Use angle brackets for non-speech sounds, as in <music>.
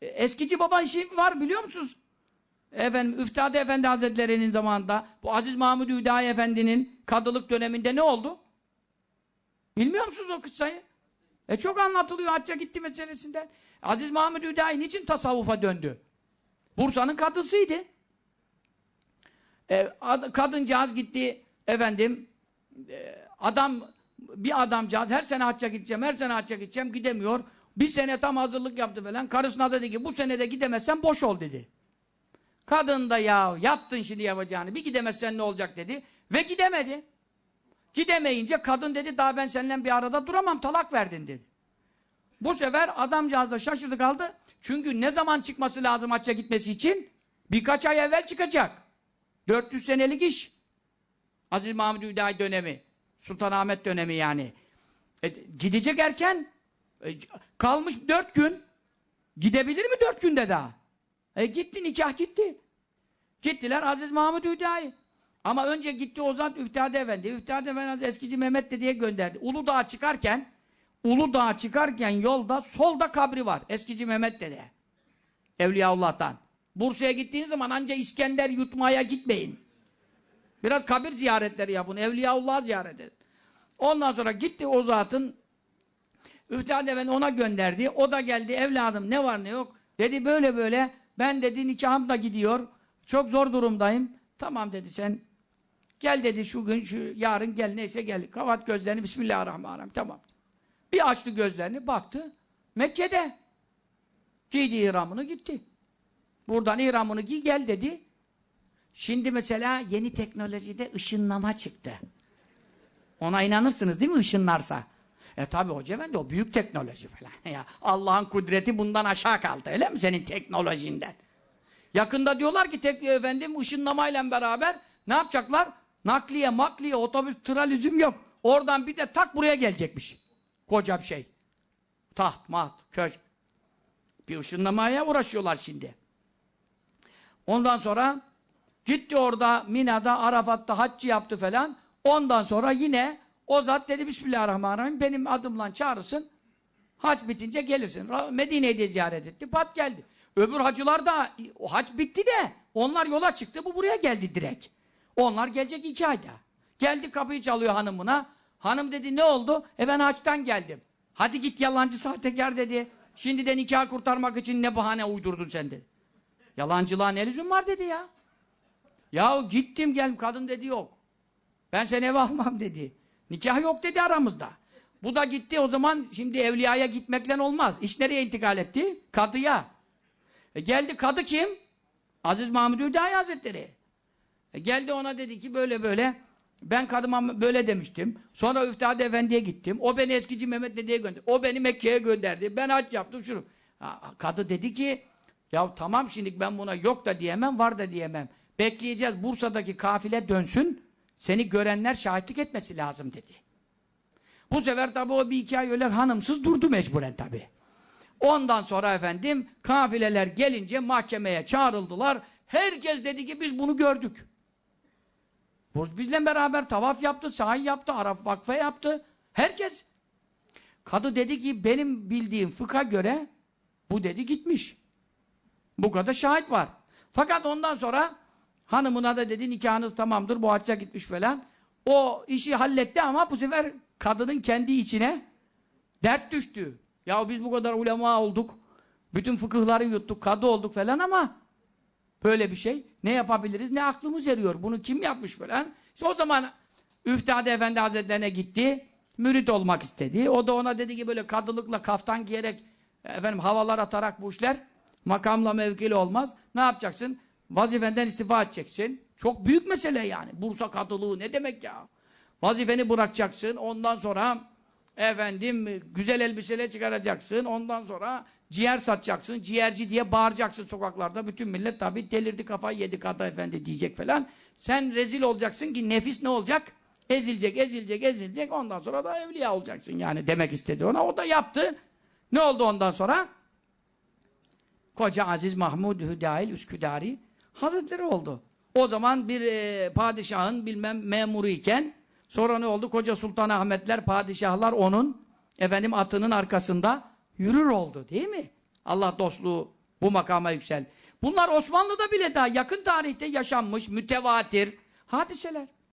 E, Eskici baba işi var biliyor musunuz? Efendim Üftade Efendi Hazretleri'nin zamanında bu Aziz Mahmud Hüdayi Efendi'nin kadılık döneminde ne oldu? Bilmiyor musunuz o kıssayı? E çok anlatılıyor hacca gitti meselesinden. Aziz Mahmud Hüdayi niçin tasavvufa döndü? Bursa'nın kadısıydı. E, ad- kadıncağız gitti efendim e, adam bir adamcağız her sene hacca gideceğim, her sene hacca gideceğim gidemiyor. Bir sene tam hazırlık yaptı falan. Karısına dedi ki bu sene de gidemezsen boş ol dedi. Kadın da ya yaptın şimdi yapacağını bir gidemezsen ne olacak dedi. Ve gidemedi. Gidemeyince kadın dedi daha ben seninle bir arada duramam talak verdin dedi. Bu sefer adamcağız da şaşırdı kaldı. Çünkü ne zaman çıkması lazım hacca gitmesi için? Birkaç ay evvel çıkacak. 400 senelik iş. Aziz Mahmud Hüdayi dönemi. Sultanahmet dönemi yani. E, gidecek erken. E, kalmış 4 gün. Gidebilir mi 4 günde daha? E gitti nikah gitti. Gittiler Aziz Mahmud Hüdayi. Ama önce gitti o zat Üftade Efendi. Üftade Efendi Hazretleri eskici Mehmet de diye gönderdi. Uludağ'a çıkarken Uludağ'a çıkarken yolda solda kabri var. Eskici Mehmet dede. Evliyaullah'tan. Bursa'ya gittiğiniz zaman anca İskender yutmaya gitmeyin. Biraz kabir ziyaretleri yapın. Evliyaullah ziyaret edin. Ondan sonra gitti o zatın Üftade Efendi ona gönderdi. O da geldi evladım ne var ne yok. Dedi böyle böyle ben dedi nikahım da gidiyor. Çok zor durumdayım. Tamam dedi sen gel dedi şu gün şu yarın gel neyse gel. Kapat gözlerini Bismillahirrahmanirrahim tamam. Bir açtı gözlerini baktı. Mekke'de. Giydi ihramını gitti. Buradan ihramını giy gel dedi. Şimdi mesela yeni teknolojide ışınlama çıktı. Ona inanırsınız değil mi ışınlarsa? E tabi hoca efendi o büyük teknoloji falan. <laughs> ya Allah'ın kudreti bundan aşağı kaldı öyle mi senin teknolojinden? Yakında diyorlar ki tek efendim ışınlamayla beraber ne yapacaklar? Nakliye, makliye, otobüs, tralizm yok. Oradan bir de tak buraya gelecekmiş. Koca bir şey. Taht, maht, köşk. Bir ışınlamaya uğraşıyorlar şimdi. Ondan sonra gitti orada Mina'da, Arafat'ta haccı yaptı falan. Ondan sonra yine o zat dedi Bismillahirrahmanirrahim benim adımla çağırsın. Hac bitince gelirsin. Medine'yi de ziyaret etti. Pat geldi. Öbür hacılar da o hac bitti de onlar yola çıktı. Bu buraya geldi direkt. Onlar gelecek iki ayda. Geldi kapıyı çalıyor hanımına. Hanım dedi ne oldu? E ben haçtan geldim. Hadi git yalancı sahtekar dedi. Şimdi de nikah kurtarmak için ne bahane uydurdun sen dedi. Yalancılığa ne lüzum var dedi ya. Ya gittim geldim kadın dedi yok. Ben seni eve <laughs> almam dedi. Nikah yok dedi aramızda. Bu da gitti o zaman şimdi evliyaya gitmekle olmaz. İş nereye intikal etti? Kadıya. E geldi kadı kim? Aziz Mahmud Hüdayi Hazretleri. E geldi ona dedi ki böyle böyle ben kadıma böyle demiştim. Sonra Üftade Efendi'ye gittim. O beni eskici Mehmet Dede'ye gönderdi. O beni Mekke'ye gönderdi. Ben hac yaptım şunu. Kadı dedi ki ya tamam şimdi ben buna yok da diyemem var da diyemem. Bekleyeceğiz Bursa'daki kafile dönsün. Seni görenler şahitlik etmesi lazım dedi. Bu sefer tabi o bir iki ay öyle hanımsız durdu mecburen tabi. Ondan sonra efendim kafileler gelince mahkemeye çağrıldılar. Herkes dedi ki biz bunu gördük. Bizle beraber tavaf yaptı, sahi yaptı, Arap vakfe yaptı. Herkes. Kadı dedi ki benim bildiğim fıkha göre bu dedi gitmiş. Bu kadar şahit var. Fakat ondan sonra hanımına da dedi nikahınız tamamdır bu hacca gitmiş falan. O işi halletti ama bu sefer kadının kendi içine dert düştü. Ya biz bu kadar ulema olduk. Bütün fıkıhları yuttuk, kadı olduk falan ama böyle bir şey ne yapabiliriz ne aklımız eriyor. Bunu kim yapmış falan. İşte o zaman Üftade Efendi Hazretlerine gitti. Mürit olmak istedi. O da ona dedi ki böyle kadılıkla kaftan giyerek efendim havalar atarak bu işler makamla mevkili olmaz. Ne yapacaksın? Vazifenden istifa edeceksin. Çok büyük mesele yani. Bursa kadılığı ne demek ya? Vazifeni bırakacaksın. Ondan sonra efendim güzel elbiseler çıkaracaksın. Ondan sonra ciğer satacaksın. Ciğerci diye bağıracaksın sokaklarda. Bütün millet tabii delirdi kafayı yedi kadı efendi diyecek falan. Sen rezil olacaksın ki nefis ne olacak? Ezilecek, ezilecek, ezilecek. Ondan sonra da evliya olacaksın yani demek istedi ona. O da yaptı. Ne oldu ondan sonra? Koca Aziz Mahmud Hüdail Üsküdari Hazretleri oldu. O zaman bir e, padişahın bilmem memuru iken sonra ne oldu? Koca Sultan Ahmetler, padişahlar onun efendim atının arkasında yürür oldu değil mi? Allah dostluğu Bu makama yüksel. Bunlar Osmanlı'da bile daha yakın tarihte yaşanmış mütevatir hadiseler.